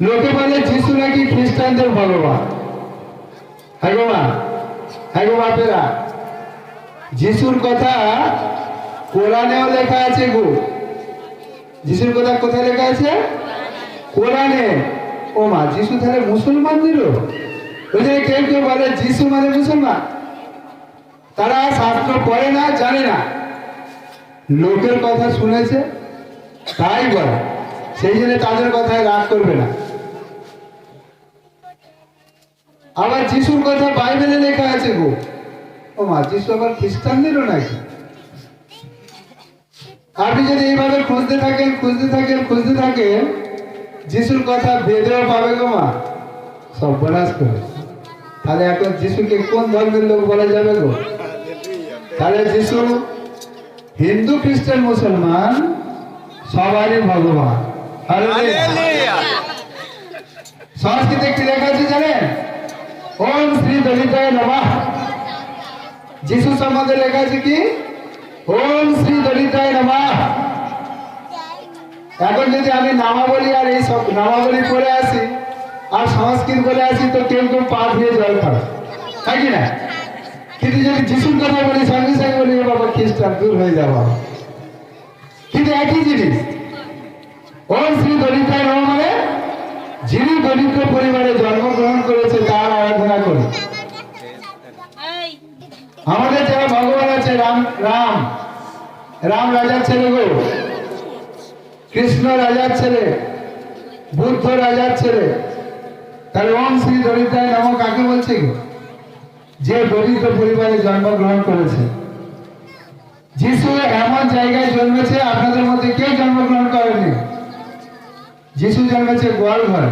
লোকে বলে, যিশু নাকি খ্রিস্টানদের ভগবান? হ্যাঁ গো মা হ্যাঁ বাপেরা। যিশুর কথা কোরআনেও লেখা আছে গো। যিশুর কথা কোথায় লেখা আছে? কোরআনে। ও মা, যিশু তাহলে মুসলমানদেরও ওই যে কেউ কেউ বলে, যিশু মানে মুসলমান? তারা শাস্ত্র পড়ে না, জানে না। লোকের কথা শুনেছে, তাই বলে। সেই জন্য তাদের কথায় রাগ করবে না। আবার যিশুর কথা বাইবেলে লেখা আছে গো। ও মা, যিশু আবার খ্রিস্টানদেরও নাকি? আপনি যদি এইভাবে খুঁজতে থাকেন খুঁজতে থাকেন খুঁজতে থাকেন, যিশুর কথা বেদেও পাবে গো মা। সব বনাস করে। তাহলে এখন যিশুকে কোন ধর্মের লোক বলা যাবে গো? তাহলে যিশু হিন্দু, খ্রিস্টান, মুসলমান, সবারই ভগবান। সংস্কৃতে কি লেখা আছে, জানেন? ওম শ্রী দলিতায় নমঃ। যিশু সম্বন্ধে লেখা আছে কি? ওম শ্রী দলিতায় নমঃ। এখন যদি আমি নামাবলী আর সব নামাবলী পড়ে আসি, আর সংস্কৃত বলে আসি, তো কেউ কেউ পা ধুয়ে জল খাবে। তাই কি না? কিন্তু যদি যিশুর কথা বলি, সঙ্গে সঙ্গে বলি, বাবা, খ্রিস্টান, দূর হয়ে যাব। কিন্তু একই জিনিস ওম শ্রী দলিতায় নমঃ মানে যিনি দরিদ্র পরিবারে জন্মগ্রহণ করেছে তার আরাধনা করি আমাদের যারা ভগবান আছে রাম রাম। রাম রাজার ছেলে গো। কৃষ্ণ রাজার ছেলে। বুদ্ধ রাজার ছেলে। তাহলে ওম শ্রী দরিদ্রায় নাম কাকে বলছে যে দরিদ্র পরিবারে জন্মগ্রহণ করেছে। যিশু এমন জায়গায় জন্মেছে আপনাদের মধ্যে কেউ জন্মগ্রহণ করেনি? যিশু জন্মেছে গোয়াল ঘরে।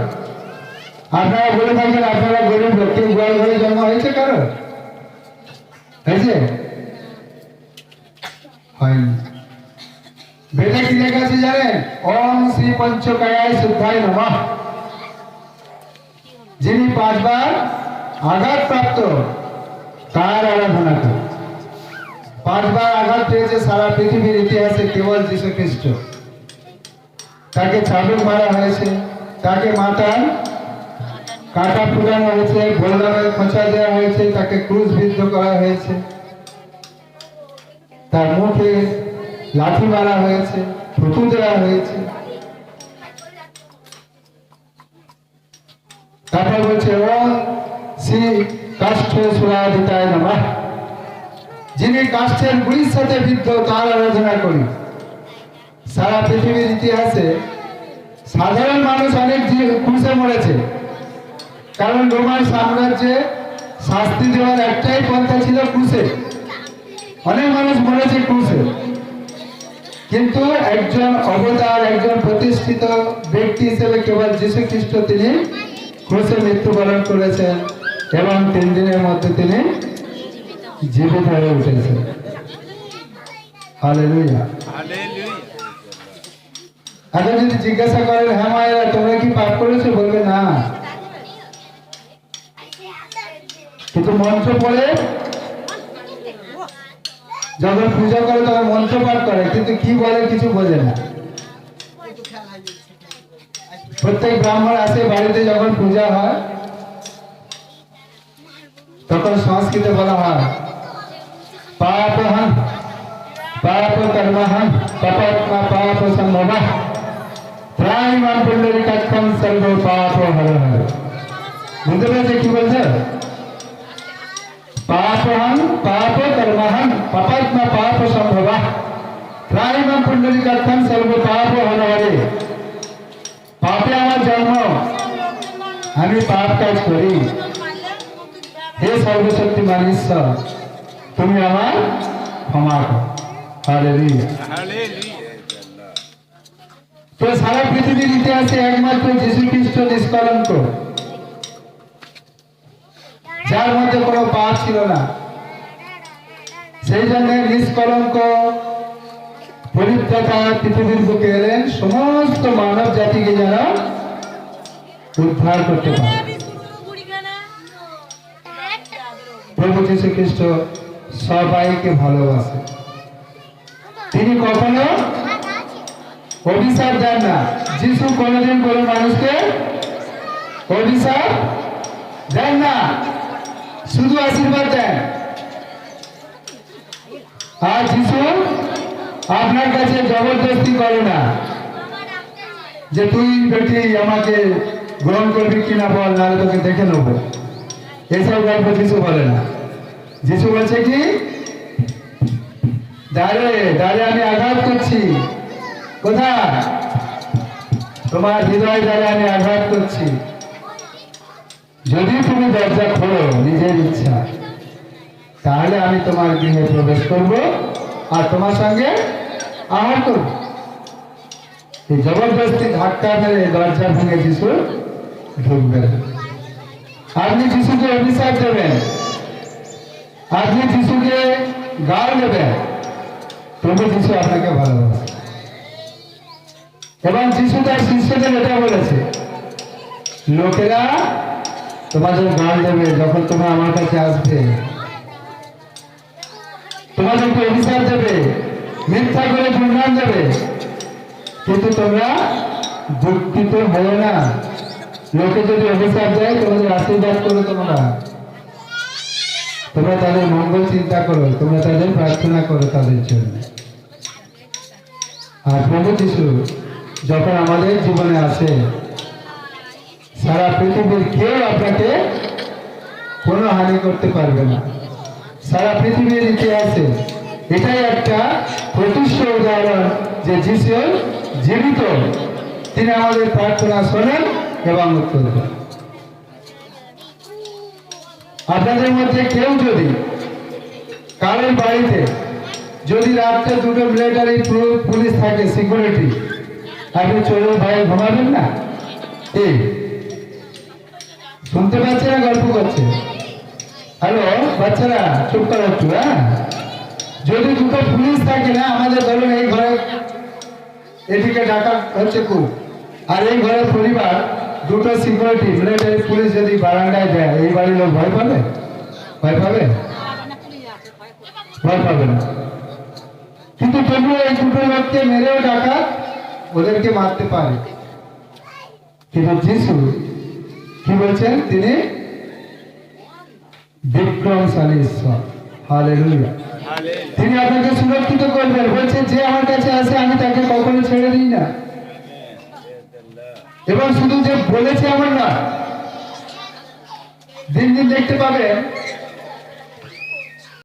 আপনারা বলে থাকেন আপনারা গরিব লোক গোয়াল ঘরে জন্ম হয়েছে কারও? হয়েছে? হয়নি। বেদে কি লেখা আছে জানেন? ওম শ্রী পঞ্চকায় শুদ্ধায় নমঃ। যিনি পাঁচবার আঘাত প্রাপ্ত, তার আরাধনা পাঁচবার আঘাত পেয়েছে সারা পৃথিবীর ইতিহাসে কেবল যীশু খ্রিস্ট তাকে চাবুক মারা হয়েছে। তাকে মাথায় কাটা ফুটানো হয়েছে গোলদামের খোঁচা দেওয়া হয়েছে, তাকে ক্রুশ বিদ্ধ করা হয়েছে। তার মুখে লাঠি মারা হয়েছে, থুতু দেওয়া হয়েছে। তারপর বলছে ওম শ্রী কাষ্ঠ সুরাধিতায় নমঃ। যিনি কাষ্ঠের গুলির সাথে বিদ্ধ, তার আরাধনা করি। সারা পৃথিবীর ইতিহাসে সাধারণ মানুষ অনেক ক্রুশে মরেছে। কারণ রোমান সাম্রাজ্যে শাস্তি দেওয়ার একটাই পন্থা ছিল ক্রুশে অনেক মানুষ মরেছে ক্রুশে কিন্তু একজন অবতার, একজন প্রতিষ্ঠিত ব্যক্তি হিসেবে কেবল যীশু খ্রিস্ট তিনি ক্রুশে মৃত্যুবরণ করেছেন এবং তিন দিনের মধ্যে তিনি জীবিত হয়ে উঠেছেন। এখন যদি জিজ্ঞাসা করেন হ্যাঁ মায়েরা তোমরা কি পাপ করেছ? বলবে, না। কিন্তু মন্ত্র পড়ে, যখন পূজা করে, তখন মন্ত্র পাঠ করে, কিন্তু কি বলে কিছু বোঝে না। প্রত্যেক ব্রাহ্মণ আসে বাড়িতে যখন পূজা হয়, তখন সংস্কৃতে বলা হয় পাপ হন পাপ কর্ম হন পাপাত্মা পাপ সম্ভব প্রাণীমান পুণ্ডরী কাক্ষম সর্ব পাপ হর হর বুঝতে পেরেছে কি বলছে পাপহং পাপ কর্মহং পাপাত্ম পাপ সম্ভব প্রাণীমান পুণ্ডরী কাক্ষম সর্ব পাপ হর হরে পাপে আমার জন্ম আমি পাপ কাজ করি হে সর্বশক্তিমান ঈশ্বর তুমি আমার ক্ষমা করো হালেলুয়া সারা পৃথিবীর ইতিহাসে একমাত্র খ্রিস্ট নিষ্কলঙ্ক যার মধ্যে পাপ ছিল না। সেই জন্য নিষ্কলঙ্ক পরিত্রাতা পৃথিবীর বুকে এলেন সমস্ত মানব জাতিকে যেন উদ্ধার করতে পারে। প্রভু যীশু খ্রিস্ট সবাইকে ভালোবাসে। তিনি কখনো অভিশাপ দেন না। যিশু কোনোদিন কোনো মানুষকে অভিশাপ দেন না। শুধু আশীর্বাদ দেন। আর যিশু আপনার কাছে জবরদস্তি করে না যে তুই বেটি আমাকে গ্রহণ করবি কিনা বল, নাহলে তোকে দেখে নেব। এসব গল্প যিশু বলে না। যিশু বলছে কি, দাঁড়ে দাঁড়ে আমি আঘাত করছি। তাহলে আমি তোমার গৃহে প্রবেশ করব আর তোমার সঙ্গে আহার করব। এই জবরদস্তি ধাক্কা মেরে দরজা ভেঙে যিশু ঢুকবেন আপনি যিশুকে অভিশাপ দেবেন। আপনি যিশুকে গাল দেবেন। তবু যিশু আপনাকে ভালোবাসে। এবং যিশু তার শিষ্যদের এটা বলেছে। লোকেরা তোমাদের গাল দেবে যখন তোমরা আমার কাছে আসবে। তোমাদেরকে অভিশাপ দেবে, মিথ্যা করে গুণগান দেবে। কিন্তু তোমরা দুঃখিত হও না। লোকে যদি অভিশাপ দেয়, তোমাদের আশীর্বাদ করো তোমরা। তোমরা তাদের মঙ্গল চিন্তা করো, তোমরা তাদের প্রার্থনা করো তাদের জন্য। আর প্রভু যিশু যখন আমাদের জীবনে আসে, সারা পৃথিবীর কেউ আপনাকে কোনো হানি করতে পারবে না। সারা পৃথিবীর ইতিহাসে এটাই একটা প্রতিষ্ঠ উদাহরণ যে যিশু জীবিত। তিনি আমাদের প্রার্থনা শোনেন এবং উত্তর দেন। আপনাদের মধ্যে কেউ যদি কারোর বাড়িতে যদি রাত্রে দুটো মিলিটারি পুলিশ থাকে সিকিউরিটি আপনি চলো ভাই, ঘুমাবেন না? শুনতে পাচ্ছে না গল্প করছে? হ্যালো, বাচ্চারা, চুপ করো একটু হ্যাঁ? যদি দুটো পুলিশ থাকে না, আমাদের ধরুন এই ঘরে এদিকে ডাকা হচ্ছে খুব। আর এই ঘরের পরিবার দুটো সিকিউরিটি মিলিটারি পুলিশ যদি বারান্দায় দেয় এই বাড়ির লোক ভয় পাবে? ভয় পাবে? ভয় পাবে না। কিন্তু তবুও এই দুটো লোককে মেরেও ডাকা ওদেরকে মারতে পারে। কিন্তু যিশু কি বলছেন তিনি? বিক্রমশালী ঈশ্বর হালেলুয়া। তিনি আপনাকে সুরক্ষিত করবেন। বলছেন যে আমার কাছে আসে আমি তাকে কখনো ছেড়ে দিই না। এবং শুধু যে বলেছে আমার না দিন দিন দেখতে পাবেন